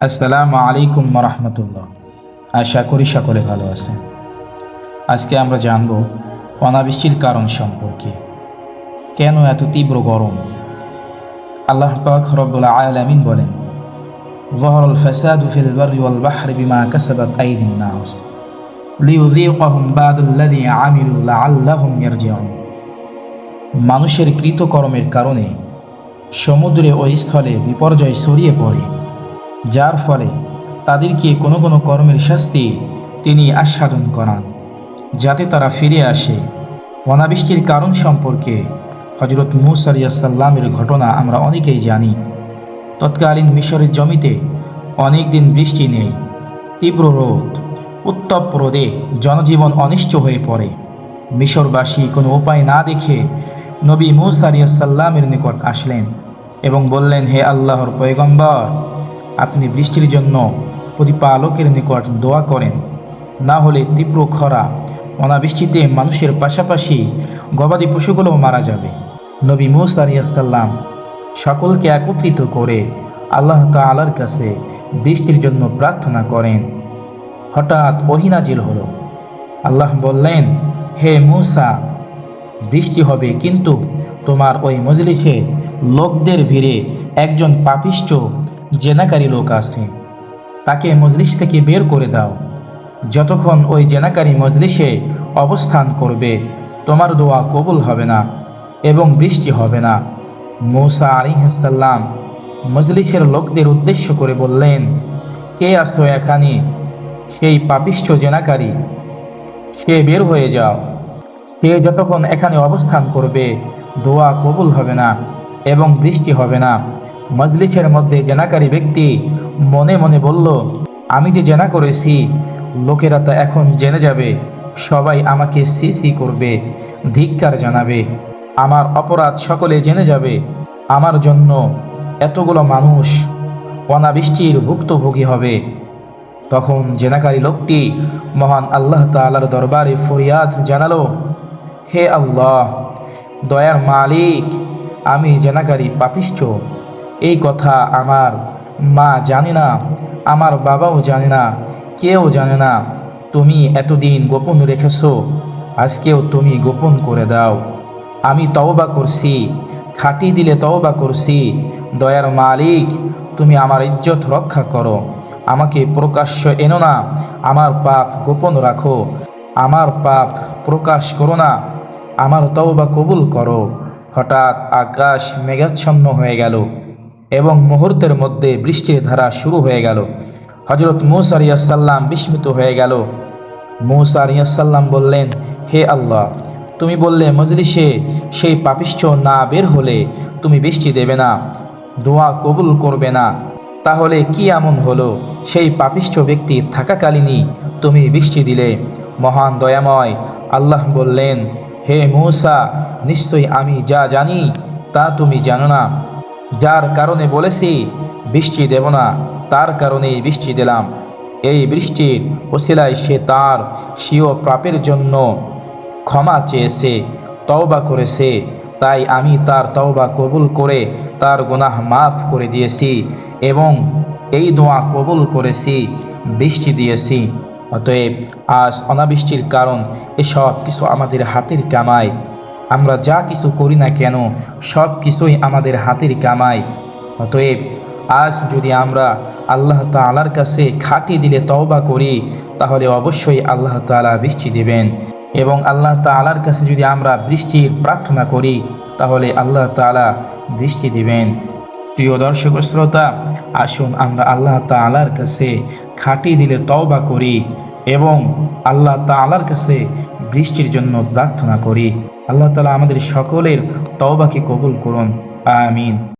আসসালামু আলাইকুম রহমতুল্লাহ আশা করি সকলে ভালো আছেন আজকে আমরা জানব অনাবৃষ্টির কারণ সম্পর্কে কেন এত তীব্র গরম আল্লাহ পাক রব্বুল আলামিন বলেন ظهر الفساد في البر والبحر بما كسبت أيدي الناس ليذيقهم بعد الذي عملوا لعلهم يرجعون মানুষের কৃতকর্মের কারণে সমুদ্রে ও স্থলে বিপর্যয় ছড়িয়ে পড়ে যার ফলে তাদেরকে কোনো কোনো কর্মের শাস্তি তিনি আস্বাদন করান, যাতে তারা ফিরে আসে। অনাবৃষ্টির কারণ সম্পর্কে হজরত মুসারিয়াসাল্লামের ঘটনা আমরা অনেকেই জানি। তৎকালীন মিশরের জমিতে অনেক দিন বৃষ্টি নেই, তীব্র রোদ, উত্তপ্ত রোদে জনজীবন অনিষ্ট হয়ে পড়ে। মিশরবাসী কোনো উপায় না দেখে নবী মুসারিয়াসাল্লামের নিকট আসলেন এবং বললেন, হে আল্লাহর পয়গম্বর আপনি বৃষ্টির জন্য প্রতিপালকের নিকট দোয়া করেন। না হলে তীব্র খরা, অনাবৃষ্টিতে মানুষের পাশাপাশি গবাদি পশুগুলোও মারা যাবে। নবী মুসা আলিয়াসাল্লাম সকলকে একত্রিত করে আল্লাহ তালার কাছে বৃষ্টির জন্য প্রার্থনা করেন। হঠাৎ ওহিনাজিল হলো। আল্লাহ বললেন, হে মুসা, বৃষ্টি হবে কিন্তু তোমার ওই মজলিসে লোকদের ভিড়ে একজন পাপিষ্ট জেনাকারী লোক আছে। তাকে মজলিস থেকে বের করে দাও। যতক্ষণ ওই জেনাকারী মজলিসে অবস্থান করবে, তোমার দোয়া কবুল হবে না এবং বৃষ্টি হবে না। মৌসা আলিহাসাল্লাম মজলিসের লোকদের উদ্দেশ্য করে বললেন, কে আসো এখানে? সেই পাপিষ্ঠ জেনাকারী। সে বের হয়ে যাও। সে যতক্ষণ এখানে অবস্থান করবে, দোয়া কবুল হবে না এবং বৃষ্টি হবে না। মজলিসের মধ্যে জেনাকারী ব্যক্তি মনে মনে বলল, আমি যে জেনা করেছি, লোকেরা তো এখন জেনে যাবে, সবাই আমাকে সি সি করবে, ধিক্কার জানাবে। আমার অপরাধ সকলে জেনে যাবে। আমার জন্য এতগুলো মানুষ অনাবৃষ্টির ভুক্তভোগী হবে। তখন জেনাকারী লোকটি মহান আল্লাহ তালার দরবারে ফরিয়াদ জানালো, হে আল্লাহ, দয়ার মালিক, আমি জেনাকারী পাপিষ্ঠ। এই কথা আমার মা জানে না, আমার বাবাও জানে না, কেউ জানে না। তুমি এতদিন গোপন রেখেছ, আজকেও তুমি গোপন করে দাও। আমি তওবা করছি, খাটি দিলে তওবা করছি। দয়ার মালিক, তুমি আমার ইজ্জত রক্ষা করো। আমাকে প্রকাশ্য এনো না, আমার পাপ গোপন রাখো। আমার পাপ প্রকাশ করো না, আমার তওবা কবুল করো। হঠাৎ আকাশ মেঘাচ্ছন্ন হয়ে গেল। এবং মুহূর্তের মধ্যে বৃষ্টির ধারা শুরু হয়ে গেল। হজরত মুসা রিয়াসাল্লাম বিস্মিত হয়ে গেল। মুসা রিয়াসাল্লাম বললেন, হে আল্লাহ, তুমি বললে মজলিসে সেই পাপিষ্ঠ না বের হলে তুমি বৃষ্টি দেবে না, দোয়া কবুল করবে না। তাহলে কি এমন হলো? সেই পাপিষ্ঠ ব্যক্তি থাকাকালীনই তুমি বৃষ্টি দিলে। মহান দয়াময় আল্লাহ বললেন, হে মূসা, নিশ্চয়ই আমি যা জানি তা তুমি জানো না। যার কারণে বলেছি, বৃষ্টি দেব না, তার কারণেই বৃষ্টি দিলাম। এই বৃষ্টির ওসিলায় সে তার স্বীয় প্রাপের জন্য ক্ষমা চেয়েছে, তওবা করেছে। তাই আমি তার তওবা কবুল করে তার গুনাহ মাফ করে দিয়েছি এবং এই দোয়া কবুল করেছি, বৃষ্টি দিয়েছি। অতএব আজ অনাবৃষ্টির কারণ এসব কিছু আমাদের হাতের কামাই আমরা যা কিছু করি না কেন, সব কিছুই আমাদের হাতের কামাই। অতএব, আজ যদি আমরা আল্লাহ তালার কাছে খাটি দিলে তওবা করি, তাহলে অবশ্যই আল্লাহ তালা বৃষ্টি দেবেন। এবং আল্লাহ তালার কাছে যদি আমরা বৃষ্টির প্রার্থনা করি, তাহলে আল্লাহ তালা বৃষ্টি দিবেন। প্রিয় দর্শক শ্রোতা, আসুন আমরা আল্লাহ তালার কাছে খাটি দিলে তওবা করি এবং আল্লাহ তালার কাছে বৃষ্টির জন্য প্রার্থনা করি। আল্লাহ তালা আমাদের সকলের তওবাকে কবুল করুন আমিন।